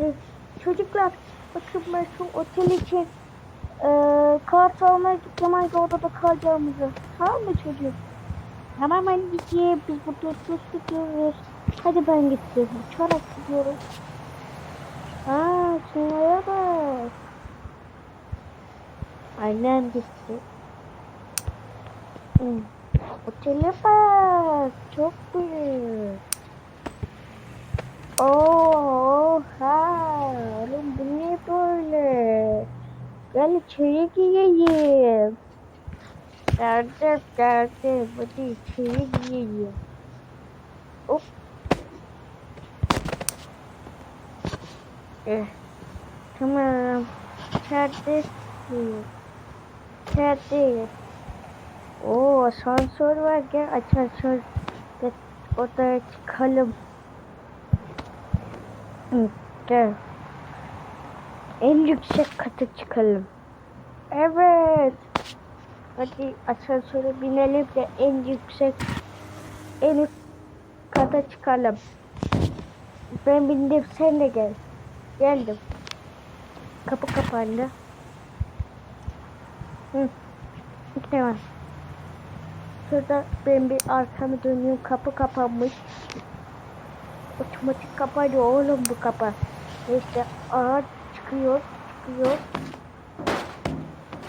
Ee, Çocuklar bakın ben şu otel için e, kart almaya gideceğim hangi odada kalacağımızı. Tamam mı çocuk? Tamam anneciğim biz burada oturup. Hadi ben gittim. Uçarak gidiyoruz. Aa şunlara bak. Annem gitti. Hmm. Otele bak. Çok büyük. Oha! Oğlum bu ne böyle? Gel içeri gireyim. Geldim geldim. Hadi içeri gireyim. Hop. Eh. Tamam. İçeridesin. İçerideyiz. Oo asansör var. Gel asansör. Odaya çıkalım. Gel. En yüksek kata çıkalım. Evet. Hadi asansöre binelim de en yüksek en üst kata çıkalım. Ben bindim sen de gel. Geldim. Kapı kapandı. Hı. Tamam. Şurada ben bir arkamı dönüyorum. Kapı kapanmış. Otomatik kapanıyor oğlum bu kapı. Neyse aa çıkıyor çıkıyor.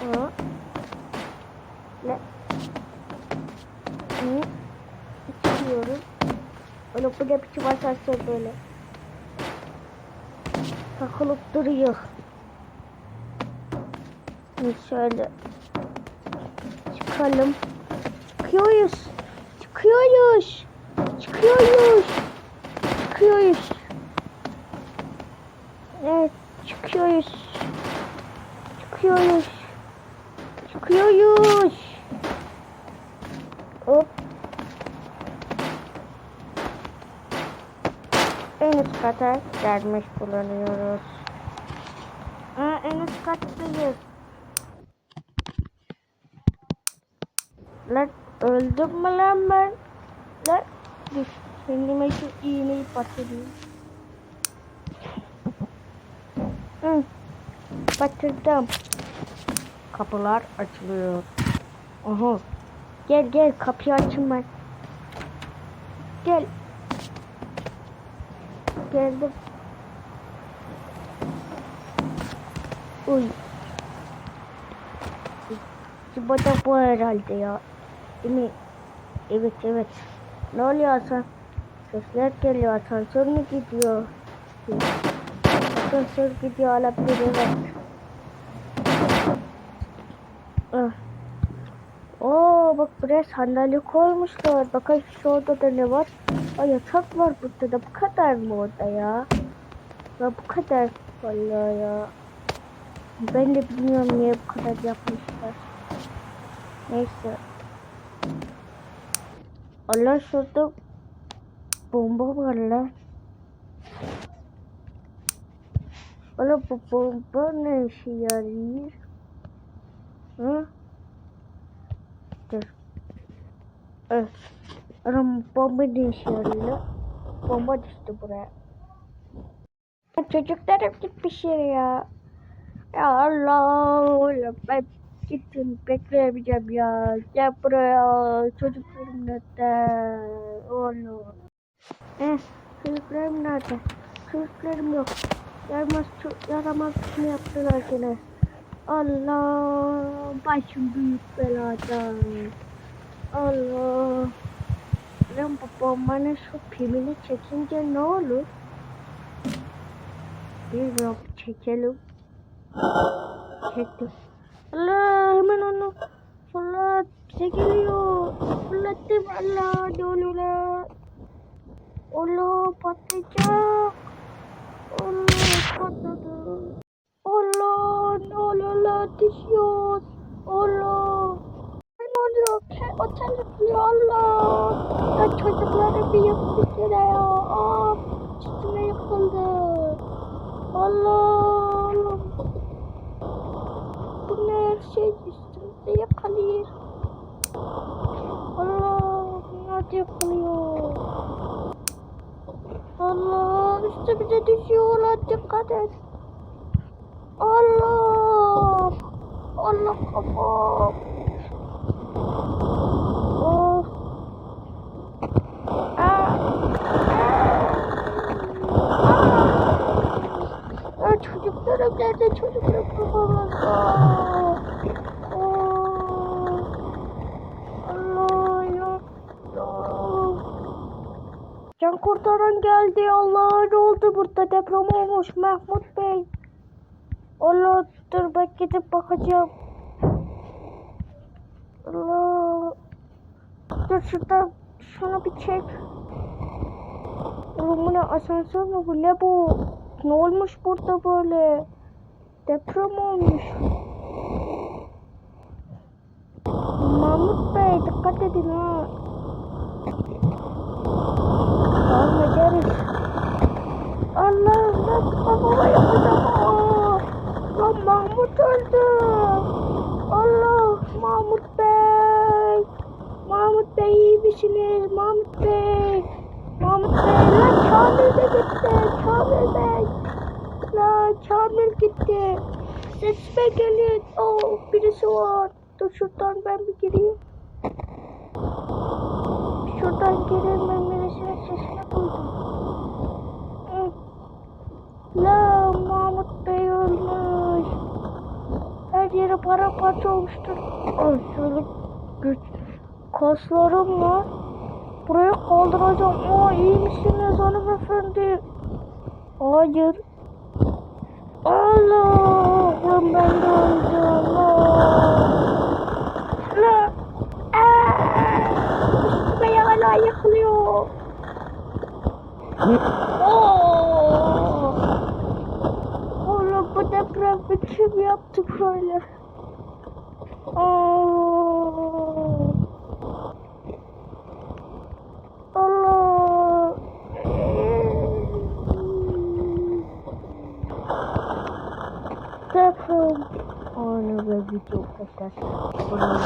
Aa. Ne? Hı. Çıkıyorum. Oğlum bu ne biçim asansör böyle. Takılıp duruyor. Şimdi şöyle çıkalım. Çıkıyoruz. Çıkıyoruz. Çıkıyoruz. Çıkıyoruz. Evet, çıkıyoruz. Çıkıyoruz. Çıkıyoruz. Hop. En üst kata gelmiş bulunuyoruz. Aa, en üst kattayız. Lan öldüm mü lan ben? Lan dur. Kendime şu iğneyi batırayım. Hı. Batırdım. Kapılar açılıyor. Aha. Gel gel kapıyı açın ben. Gel. Geldim. Uy. Bu da bu herhalde ya. Değil mi? Evet evet. Ne oluyor Hasan? Sesler geliyor. Asansör mü gidiyor? Asansör gidiyor olabilir evet. Ah. Oo bak buraya sandalye koymuşlar. Bakın şu odada ne var? Ay yatak var burada da. Bu kadar mı orada ya? Ya bu kadar. Vallahi ya. Ben de bilmiyorum niye bu kadar yapmışlar. Neyse. Allah şurada bomba var lan. Allah bu bomba ne işe yarıyor? Hı? Dur. Evet. Adam bomba ne işe yarıyor? Bomba düştü buraya. Çocuklarım gitmiş yere ya. Ya Allah oğlum ben gittim bekleyemeyeceğim ya. Gel buraya çocuklarım nerede? Oğlum. Eh çocuklarım nerede? Çocuklarım yok. Yaramaz, yaramaz ne yaptılar gene? Allah başım büyük belada. Allah. Ben babam bana şu pimini çekince ne olur? Bilmiyorum çekelim. Çektim. Allah hemen onu fırlat. Bize geliyor. Fırlattım Allah ne oluyor lan? Allah patlayacak. Allah patladı. Allah ne oluyor lan düşüyor. Allah. Ne oluyor? Otel yapıyor Allah. Ya çocukları bir yine ya. Aa, üstüne yıkıldı. Allah. Bu ne her şey üstümüzde yakalıyor. Allah da yakalıyor. Allah üstümüze düşüyor Allah dikkat et. Allah. Allah kafam. Of. Aa. Aa. Aa, çocuklarım nerede? Çocuklarım kafamızda. Oo. Allah ya. Ya. Can kurtaran geldi. Allah ne oldu burada deprem olmuş Mahmut Bey. Allah dur ben gidip bakacağım. Allah. Dur şuradan şunu bir çek. Bu ne asansör mü bu ne bu? Ne olmuş burada böyle? Deprem olmuş. Mahmut Bey dikkat edin ha. Devam ederiz. Allah nasıl kafama yapacağım? Lan Mahmut öldü. Allah Mahmut Bey. Mahmut Bey iyi misiniz? Mahmut Bey. Mahmut Bey. Lan Kamil de gitti. Kamil Bey. Lan Kamil gitti. Sesime gelin. Oh birisi var. Dur şuradan ben bir gireyim. Şuradan gireyim ben birisinin sesini La Mahmut Bey ölmüş. Her yere paramparça olmuştur. Ay şöyle güç kaslarımla buraya kaldıracağım. Aa iyi misiniz hanımefendi? Hayır. Allah! Lan ben de öldüm. La! Aa! Üstüme hala yıkılıyor. Oo! Oğlum bu deprem bir kim yaptı böyle? Oo! Allah! Deprem. Onu ve video kadar. Bunu